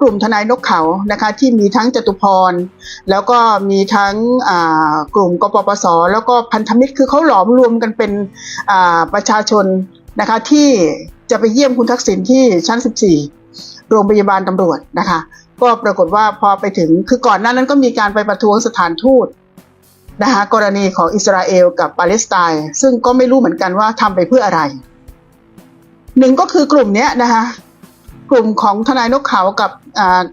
กลุ่มทนายนกเขานะคะที่มีทั้งจตุพร แล้วก็มีทั้งกลุ่มกปปส แล้วก็พันธมิตรคือเขาหลอมรวมกันเป็นประชาชนนะคะที่จะไปเยี่ยมคุณทักษิณที่ชั้น 14 โรงพยาบาลตำรวจนะคะ ก็ปรากฏว่าพอไปถึงคือก่อนหน้านั้นก็มีการไปประท้วงสถานทูตนะคะกรณีของอิสราเอลกับปาเลสไตน์ซึ่งก็ไม่รู้เหมือนกันว่าทำไปเพื่ออะไรหนึ่งก็คือกลุ่มเนี้ยนะคะ กลุ่มของทนายนกเขากับ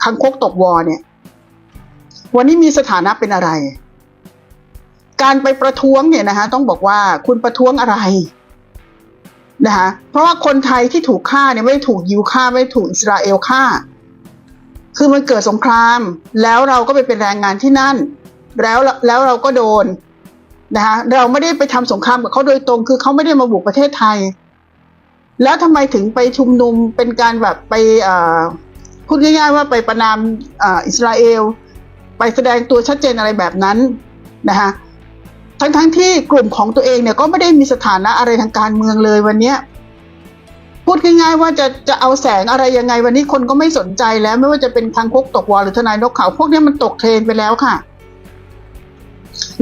คังคกตกวอเนี่ย วันนี้มีสถานะเป็นอะไร การไปประท้วงเนี่ยนะคะต้องบอกว่าคุณประท้วงอะไรนะคะเพราะว่าคนไทยที่ถูกฆ่าเนี่ยไม่ถูกยิวฆ่าไม่ถูกอิสราเอลฆ่า คือมันเกิดสงคราม แล้วเราก็ไปเป็นแรงงานที่นั่น แล้วแล้วเราก็โดนนะคะเราไม่ได้ไปทำสงครามกับเขาโดยตรง คือเขาไม่ได้มาบุกประเทศไทย แล้วทำไมถึงไปชุมนุมเป็นการแบบไปพูดง่ายๆว่าไปประนามอิสราเอล ไปแสดงตัวชัดเจนอะไรแบบนั้นนะคะทั้งๆที่กลุ่มของตัวเองเนี่ยก็ไม่ได้มีสถานะอะไรทางการเมืองเลยวันเนี้ยพูดง่ายๆว่าจะจะเอาแสงอะไรยังไงวันนี้คนก็ไม่สนใจแล้วไม่ว่าจะเป็นทางคกตกวอหรือทนายนกเขาพวกนี้มันตกเทรนไปแล้วค่ะ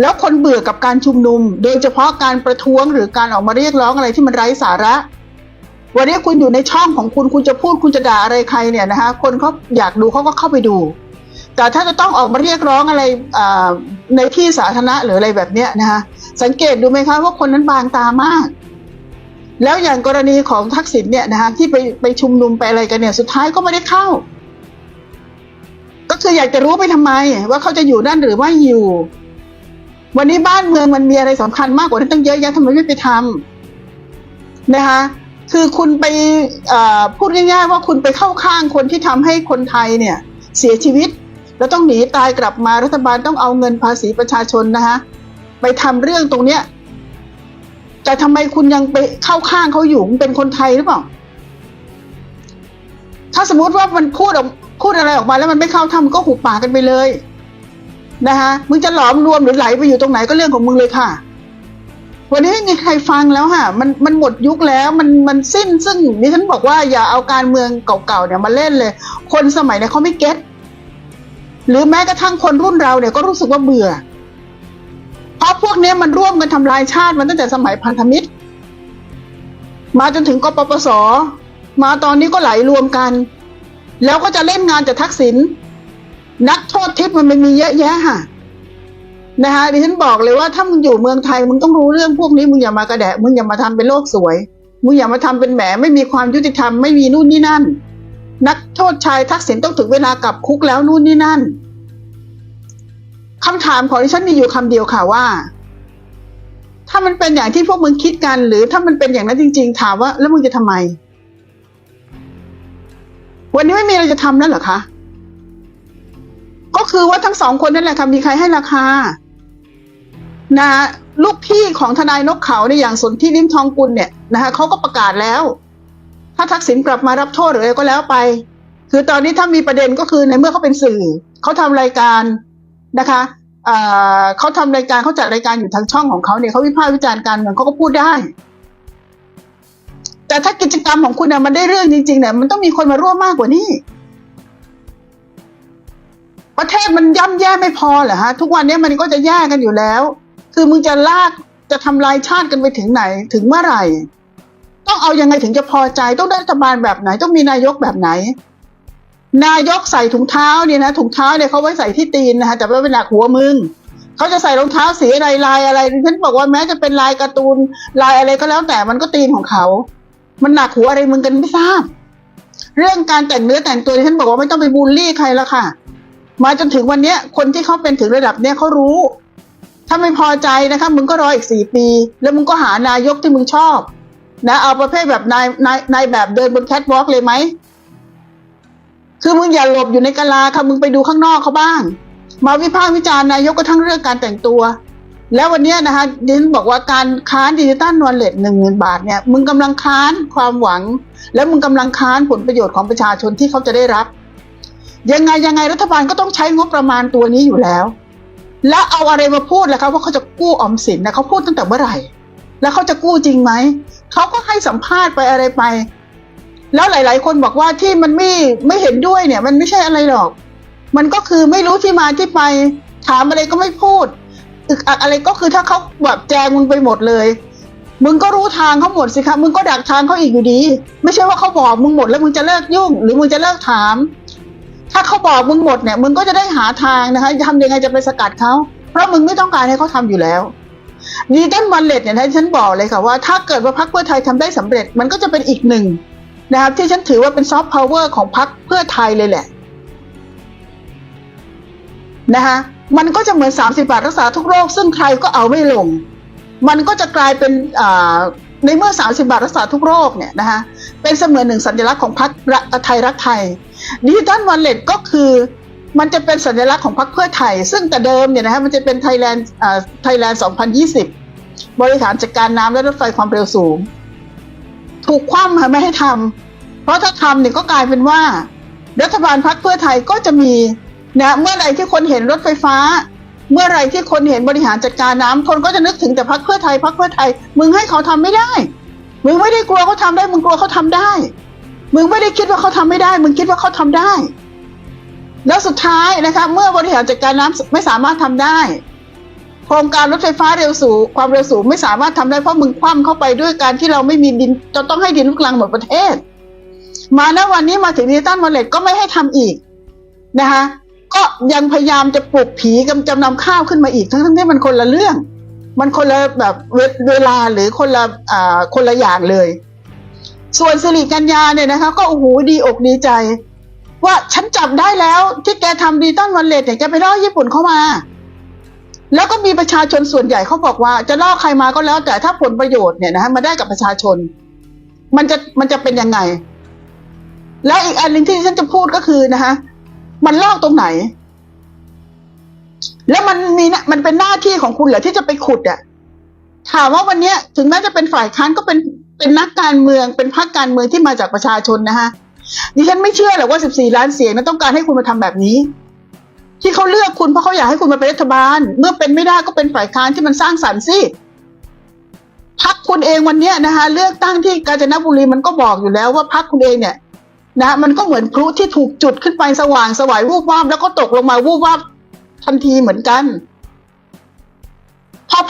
แล้วคนเบื่อกับการชุมนุม โดยเฉพาะการประท้วงหรือการออกมาเรียกร้องอะไรที่มันไร้สาระ วันนี้คุณอยู่ในช่องของคุณคุณจะพูดคุณจะด่าอะไรใครเนี่ยนะคะคนเขาอยากดูเขาก็เข้าไปดู แต่ถ้าจะต้องออกมาเรียกร้องอะไรในที่สาธารณะหรืออะไรแบบเนี้ยนะคะสังเกตดูไหมคะว่าคนนั้นบางตามาก แล้วอย่างกรณีของทักษิณเนี่ยนะคะที่ไปไปชุมนุมไปอะไรกันเนี่ยสุดท้ายก็ไม่ได้เข้า ก็คืออยากจะรู้ไปทำไม ว่าเขาจะอยู่นั่นหรือไม่อยู่ วันนี้บ้านเมืองมันมีอะไรสำคัญมากกว่านั้นตั้งเยอะแยะทำไมไม่ไปทำนะคะ คือคุณไปพูดง่ายๆว่าคุณไปเข้าข้างคนที่ทำให้คนไทยเนี่ยเสียชีวิต แล้วต้องหนีตายกลับมารัฐบาลต้องเอาเงินภาษีประชาชนนะคะไปทำเรื่องตรงเนี้ยแต่ทำไมคุณยังไปเข้าข้างเขาอยู่มันเป็นคนไทยหรือเปล่าถ้าสมมติว่ามันพูดออกพูดอะไรออกมาแล้วมันไม่เข้าทำก็หุบปากกันไปเลยนะคะมึงจะหลอมรวมหรือไหลไปอยู่ตรงไหนก็เรื่องของมึงเลยค่ะ วันนี้ไม่มีใครฟังแล้วค่ะมันมันหมดยุคแล้วมันมันสิ้นซึ่งดิฉันบอกว่าอย่าเอาการเมืองเก่าๆเนี่ยมาเล่นเลย คนสมัยเนี้เขาไม่เก็ตหรือแม้กระทั่งคนรุ่นเราเนี่ยก็รู้สึกว่าเบื่อ เพราะพวกนี้มันร่วมกันทำลายชาติมันตั้งแต่สมัยพันธมิตร มาจนถึงกปปส มาตอนนี้ก็ไหลรวมกัน แล้วก็จะเล่นงานจากทักษิณนักโทษทิพย์มันไม่มีเยอะแยะค่ะ นะคะดิฉันบอกเลยว่าถ้ามึงอยู่เมืองไทยมึงต้องรู้เรื่องพวกนี้มึงอย่ามากระแดะมึงอย่ามาทำเป็นโลกสวย มึงอย่ามาทำเป็นแหมไม่มีความยุติธรรมไม่มีนู่นนี่นั่น นักโทษชายทักษิณต้องถึงเวลากลับคุกแล้วนู่นนี่นั่นคำถามของดิฉันมีอยู่คำเดียวค่ะว่า ถ้ามันเป็นอย่างที่พวกมึงคิดกัน หรือถ้ามันเป็นอย่างนั้นจริง ๆ ถามว่า แล้วมึงจะทำไม วันนี้ไม่มีอะไรจะทำนั่นเหรอคะก็คือว่าทั้งสองคนนั่นแหละค่ะมีใครให้ราคา นะลูกพี่ของทนายนกเขาเนี่ยอย่างสนที่ริมทองกุลเนี่ยนะคะเขาก็ประกาศแล้ว ถ้าทักษิณกลับมารับโทษหรืออะไรก็แล้วไป คือตอนนี้ถ้ามีประเด็นก็คือในเมื่อเขาเป็นสื่อเขาทำรายการนะคะเอ่อเขาทำรายการเขาจัดรายการอยู่ทางช่องของเขาเนี่ยเขาวิพากษ์วิจารณ์การเมืองเขาก็พูดได้ แต่ถ้ากิจกรรมของคุณเนี่ยมันได้เรื่องจริงๆเนี่ยมันต้องมีคนมาร่วมมากกว่านี้ประเทศมันย่ำแย่ไม่พอเหรอฮะทุกวันนี้มันก็จะแย่กันอยู่แล้ว คือมึงจะลากจะทำลายชาติกันไปถึงไหนถึงเมื่อไหร่ ต้องเอายังไงถึงจะพอใจต้องได้รัฐบาลแบบไหน ต้องมีนายกแบบไหน นายกใส่ถุงเท้าเนี่ยนะถุงเท้าเนี่ยเขาไว้ใส่ที่ตีนนะคะแต่ว่าเป็นหนักหัวมึงเขาจะใส่รองเท้าสีอะไรลายอะไรฉันบอกว่าแม้จะเป็นลายการ์ตูนลายอะไรก็แล้วแต่มันก็ตีนของเขา มันหนักหัวอะไรมึงกันไม่ทราบ เรื่องการแต่งเนื้อแต่งตัวฉันบอกว่าไม่ต้องไปบูลลี่ใครแล้วค่ะ มาจนถึงวันเนี้ยคนที่เขาเป็นถึงระดับเนี้ยเขารู้ ถ้าไม่พอใจนะคะมึงก็รออีกสี่ปี แล้วมึงก็หานายกที่มึงชอบ นะเอาประเภทแบบนายนายนายแบบเดินบนแคทวอล์กเลยไหมคือมึงอย่าหลบอยู่ในกะลาค่ะมึงไปดูข้างนอกเขาบ้าง มาวิพากษ์วิจารณ์นายกก็ทั้งเรื่องการแต่งตัว แล้ววันนี้นะคะดิฉันบอกว่าการค้านดิจิตอลวอลเลตหนึ่งหมื่นบาทเนี่ยมึงกำลังค้านความหวัง แล้วมึงกำลังค้านผลประโยชน์ของประชาชนที่เขาจะได้รับ ยังไงยังไงรัฐบาลก็ต้องใช้งบประมาณตัวนี้อยู่แล้ว แล้วเอาอะไรมาพูดล่ะครับว่าเขาจะกู้ออมสินนะเขาพูดตั้งแต่เมื่อไหร่ แล้วเขาจะกู้จริงไหมเขาก็ให้สัมภาษณ์ไปอะไรไป แล้วหลาย ๆ คนบอกว่าที่มันไม่ไม่เห็นด้วยเนี่ย มันไม่ใช่อะไรหรอก มันก็คือไม่รู้ที่มาที่ไป ถามอะไรก็ไม่พูดอึกอักอะไรก็คือถ้าเขาแบบแจงมึงไปหมดเลย มึงก็รู้ทางเขาหมดสิคะมึงก็ดักทางเขาอีกอยู่ดี ไม่ใช่ว่าเขาบอกมึงหมดแล้วมึงจะเลิกยุ่ง หรือมึงจะเลิกถาม ถ้าเขาบอกมึงหมดเนี่ยมึงก็จะได้หาทางนะคะทำยังไงจะไปสกัดเขาเพราะมึงไม่ต้องการให้เขาทำอยู่แล้วดีต้นวันเล็ตเนี่ยนะฉันบอกเลยค่ะว่าถ้าเกิดว่าพรรคเพื่อไทยทำได้สำเร็จ มันก็จะเป็นอีกหนึ่งนะครับที่ฉันถือว่าเป็นซอฟต์พาวเวอร์ของพรรคเพื่อไทยเลยแหละนะคะมันก็จะเหมือน 30 บาทรักษาทุกโรค ซึ่งใครก็เอาไม่ลง มันก็จะกลายเป็นอ่าในเมื่อ 30 บาทรักษาทุกโรคเนี่ยนะคะเป็นเสมือนหนึ่งสัญลักษณ์ของพรรครักไทยรักไทย ดิจิตอลวันเล็ตก็คือมันจะเป็นสัญลักษณ์ของพรรคเพื่อไทย ซึ่งแต่เดิมเนี่ยนะฮะมันจะเป็นไทยแลนด์อ่าไทยแลนด์ 2020 บริหารจัดการน้ำและรถไฟความเร็วสูง ถูกคว่ำค่ะไม่ให้ทำเพราะถ้าทำเนี่ยก็กลายเป็นว่า รัฐบาลพรรคเพื่อไทยก็จะมีนะเมื่อไรที่คนเห็นรถไฟฟ้า เมื่อไรที่คนเห็นบริหารจัดการน้ำคนก็จะนึกถึงแต่พรรคเพื่อไทยพรรคเพื่อไทย มึงให้เขาทำไม่ได้ มึงไม่ได้กลัวเขาทำได้ มึงกลัวเขาทำได้ มึงไม่ได้คิดว่าเขาทำไม่ได้ มึงคิดว่าเขาทำได้ แล้วสุดท้ายนะคะเมื่อบริหารจัดการน้ำไม่สามารถทำได้ โครงการรถไฟฟ้าเร็วสูงความเร็วสูงไม่สามารถทำได้เพราะมึงคว่ำเข้าไปด้วยการที่เราไม่มีดินจะต้องให้ดินลูกลังหมดประเทศ มาณวันนี้มาถึงดิจิตอลวอลเล็ตก็ไม่ให้ทำอีกนะคะก็ยังพยายามจะปลุกผีกำจำนำข้าวขึ้นมาอีก ทั้งที่มันคนละเรื่อง มันคนละแบบเวเวลาหรือคนละอ่าคนละอย่างเลย ส่วนสิริกัญญาเนี่ยนะคะ ก็โอ้โหดีอกดีใจ ว่าฉันจับได้แล้วที่แกทำดิจิตอลวอลเล็ตเนี่ยแกไปล่อญี่ปุ่นเข้ามา แล้วก็มีประชาชนส่วนใหญ่เขาบอกว่า จะล่อใครมาก็แล้ว แต่ถ้าผลประโยชน์เนี่ยนะฮะมาได้กับประชาชน มันจะมันจะเป็นยังไง แล้วอีกอันหนึ่งที่ฉันจะพูดก็คือนะคะมันลอกตรงไหน แล้วมันมีนะมันเป็นหน้าที่ของคุณเหรอที่จะไปขุดอะถามว่าวันนี้ถึงแม้จะเป็นฝ่ายค้านก็เป็น เป็นนักการเมืองเป็นพรรคการเมืองที่มาจากประชาชนนะคะดิฉันไม่เชื่อหรอกว่า 14 ล้านเสียงนั้นต้องการให้คุณมาทำแบบนี้ ที่เขาเลือกคุณเพราะเขาอยากให้คุณมาเป็นรัฐบาล เมื่อเป็นไม่ได้ก็เป็นฝ่ายค้านที่มันสร้างสรรค์สิพรรคคุณเองวันนี้นะคะเลือกตั้งที่กาญจนบุรีมันก็บอกอยู่แล้วว่าพรรคคุณเองเนี่ย นะ มันก็เหมือนพลุที่ถูกจุดขึ้นไปสว่างสวายวูบวาบแล้วก็ตกลงมาวูบวาบทันทีเหมือนกัน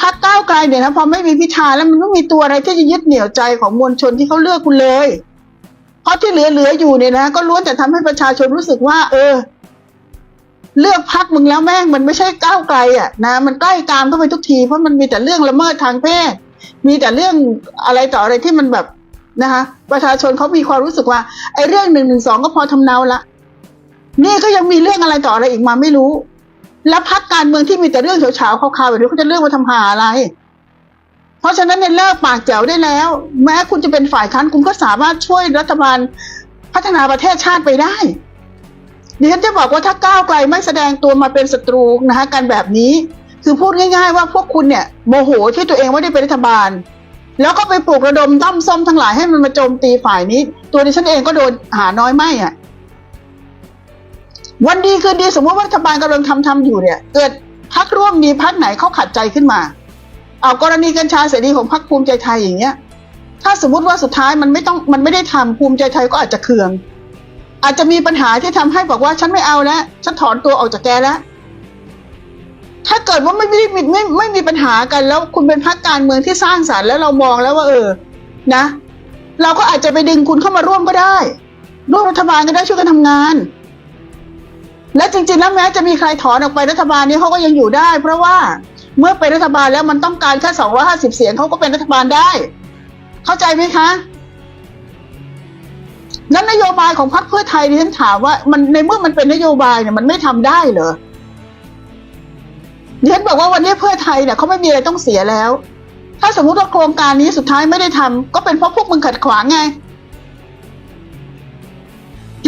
พักก้าวไกลเนี่ยนะพอไม่มีพิธาแล้วมันไม่มีตัวอะไรที่จะยึดเหนี่ยวใจของมวลชนที่เขาเลือกคุณเลย เพราะที่เหลือเหลือๆอยู่เนี่ยนะก็ล้วนแต่ทำให้ประชาชนรู้สึกว่า เออ เลือกพักมึงแล้วแม่งมันไม่ใช่ก้าวไกลอะนะมันใกล้ตามเข้าไปทุกที เพราะมันมีแต่เรื่องละเมิดทางเพศ มีแต่เรื่องอะไรต่ออะไรที่มันแบบนะคะ ประชาชนเขามีความรู้สึกว่าไอ้เรื่องหนึ่งหนึ่งสองก็พอทำเนาละนี่ก็ยังมีเรื่องอะไรต่ออะไรอีกมาไม่รู้ แล้วพักการเมืองที่มีแต่เรื่องเฉาๆข่าวๆแบบนี้เขาจะเลือกมาทำหาอะไร เพราะฉะนั้นเนี่ยเลิกปากแจ๋วได้แล้ว แม้คุณจะเป็นฝ่ายค้านคุณก็สามารถช่วยรัฐบาลพัฒนาประเทศชาติไปได้ดิฉันจะบอกว่าถ้าก้าวไกลไม่แสดงตัวมาเป็นศัตรูนะคะกันแบบนี้ คือพูดง่าย ๆ ว่าพวกคุณเนี่ยโมโหที่ตัวเองไม่ได้เป็นรัฐบาล แล้วก็ไปปลุกระดมด้อมส้มทั้งหลายให้มันมาโจมตีฝ่ายนี้ ตัวดิฉันเองก็โดนหาน้อยไม่อะ วันดีคืนดีสมมติว่ารัฐบาลกำลังทำทำอยู่เนี่ย เกิดพักร่วมมีพักไหนเขาขัดใจขึ้นมา เอากรณีกัญชาเสรีของพรรคภูมิใจไทยอย่างเงี้ย ถ้าสมมติว่าสุดท้ายมันไม่ต้องมันไม่ได้ทำภูมิใจไทยก็อาจจะเคือง อาจจะมีปัญหาที่ทำให้บอกว่าฉันไม่เอาแล้วฉันถอนตัวออกจากแกแล้วถ้าเกิดว่าไม่ไม่ไม่ไม่ไม่มีปัญหากันแล้วคุณเป็นพรรคการเมืองที่สร้างสรรค์แล้วเรามองแล้วว่า เออ นะ เราก็อาจจะไปดึงคุณเข้ามาร่วมก็ได้ ร่วมรัฐบาลก็ได้ช่วยกันทำงาน และจริงๆ แล้วแม้จะมีใครถอนออกไปรัฐบาลนี้เขาก็ยังอยู่ได้ เพราะว่าเมื่อเป็นรัฐบาลแล้วมันต้องการแค่ 250 เสียงเขาก็เป็นรัฐบาลได้ เข้าใจไหมคะนั้นนโยบายของพรรคเพื่อไทยดิฉันถามว่ามันในเมื่อมันเป็นนโยบายเนี่ยมันไม่ทำได้เหรอดิฉันบอกว่าวันนี้เพื่อไทยเนี่ยเขาไม่มีอะไรต้องเสียแล้ว ถ้าสมมุติว่าโครงการนี้สุดท้ายไม่ได้ทำก็เป็นเพราะพวกมึงขัดขวางไง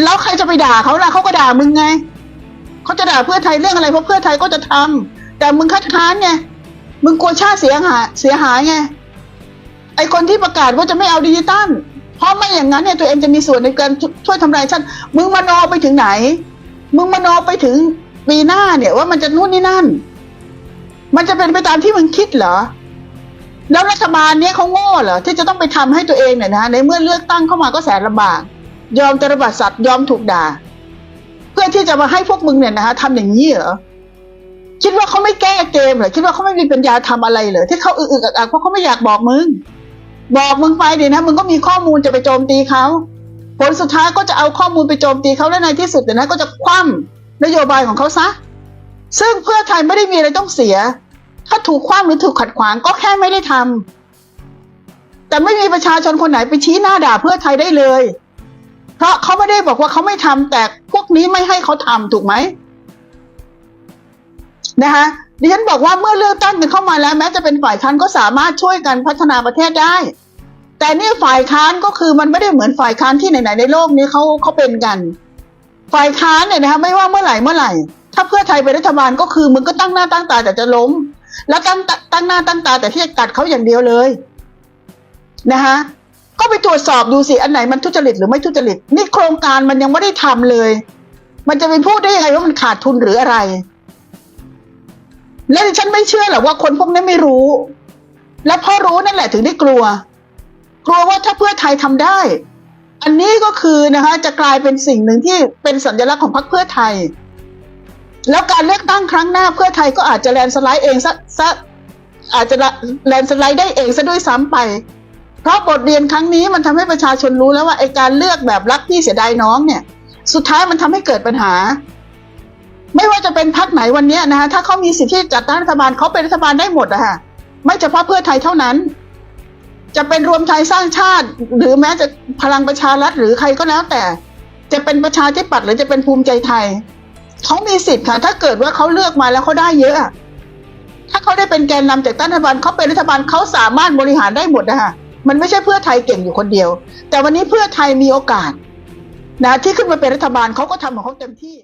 แล้วใครจะไปด่าเขาล่ะเขาก็ด่ามึงไง เขาจะด่าเพื่อไทยเรื่องอะไรเพราะเพื่อไทยก็จะทำแต่มึงคัดค้านไงมึงกลัวชาติเสียหายเสียหายไงไอคนที่ประกาศว่าจะไม่เอาดิจิตัลเพราะไม่อย่างนั้นเนี่ยตัวเองจะมีส่วนในการช่วยทำลายชาติมึงมโนไปถึงไหน มึงมโนไปถึงปีหน้าเนี่ยว่ามันจะนู่นนี่นั่น มันจะเป็นไปตามที่มึงคิดเหรอ แล้วรัฐบาลเนี้ยเขาโง่เหรอที่จะต้องไปทำให้ตัวเองเนี่ยนะในเมื่อเลือกตั้งเข้ามาก็แสนลำบาก ยอมตระบัดสัตว์ยอมถูกด่า เพื่อที่จะมาให้พวกมึงเนี่ยนะคะทำอย่างนี้เหรอคิดว่าเขาไม่แก้เกมเหรอคิดว่าเขาไม่มีปัญญาทำอะไรเหรอที่เขาอึกอักเพราะเขาไม่อยากบอกมึง บอกมึงไปเดี๋ยวนะมึงก็มีข้อมูลจะไปโจมตีเขาผลสุดท้ายก็จะเอาข้อมูลไปโจมตีเขาและในที่สุดเดี๋ยวนะก็จะคว่ำนโยบายของเขาซะ ซึ่งเพื่อไทยไม่ได้มีอะไรต้องเสีย ถ้าถูกคว่ำหรือถูกขัดขวางก็แค่ไม่ได้ทำแต่ไม่มีประชาชนคนไหนไปชี้หน้าด่าเพื่อไทยได้เลย เพราะเขาไม่ได้บอกว่าเขาไม่ทำแต่พวกนี้ไม่ให้เขาทำถูกไหมนะคะดิฉันบอกว่าเมื่อเลือกตั้งกันเข้ามาแล้ว แม้จะเป็นฝ่ายค้านก็สามารถช่วยกันพัฒนาประเทศได้ แต่นี่ฝ่ายค้านก็คือมันไม่ได้เหมือนฝ่ายค้านที่ไหนๆในโลกนี้เขาเขาเป็นกัน ฝ่ายค้านเนี่ยนะคะไม่ว่าเมื่อไหร่เมื่อไหร่ ถ้าเพื่อไทยเป็นรัฐบาลก็คือมึงก็ตั้งหน้าตั้งตาแต่จะล้ม แล้วตั้งตั้งหน้าตั้งตาแต่ที่จะกัดเขาอย่างเดียวเลยนะคะ ก็ไปตรวจสอบดูสิอันไหนมันทุจริตหรือไม่ทุจริต นี่โครงการมันยังไม่ได้ทำเลย มันจะไปพูดได้ยังไงว่ามันขาดทุนหรืออะไร และฉันไม่เชื่อหรอกว่าคนพวกนี้ไม่รู้ และพราะรู้นั่นแหละถึงได้กลัว กลัวว่าถ้าเพื่อไทยทำได้ อันนี้ก็คือนะคะ จะกลายเป็นสิ่งหนึ่งที่เป็นสัญลักษณ์ของพรรคเพื่อไทย แล้วการเลือกตั้งครั้งหน้าเพื่อไทยก็อาจจะแลนด์สไลด์เองซะซะอาจจะแลนด์สไลด์ได้เองซะด้วยซ้ำไป เพราะบทเรียนครั้งนี้มันทำให้ประชาชนรู้แล้วว่าไอการเลือกแบบรักพี่เสียดายน้องเนี่ย สุดท้ายมันทำให้เกิดปัญหา ไม่ว่าจะเป็นพรรคไหนวันนี้นะคะถ้าเขามีสิทธิ์ที่จัดตั้งรัฐบาลเขาเป็นรัฐบาลได้หมดอะค่ะไม่เฉพาะเพื่อไทยเท่านั้น จะเป็นรวมไทยสร้างชาติ หรือแม้จะพลังประชารัฐหรือใครก็แล้วแต่ จะเป็นประชาธิปัตย์หรือจะเป็นภูมิใจไทยเขามีสิทธิ์ค่ะ ถ้าเกิดว่าเขาเลือกมาแล้วเขาได้เยอะถ้าเขาได้เป็นแกนนำจากตั้งรัฐบาลเขาเป็นรัฐบาลเขาสามารถบริหารได้หมดนะคะ มันไม่ใช่เพื่อไทยเก่งอยู่คนเดียว แต่วันนี้เพื่อไทยมีโอกาสนะที่ขึ้นมาเป็นรัฐบาลเขาก็ทำของเขาเต็มที่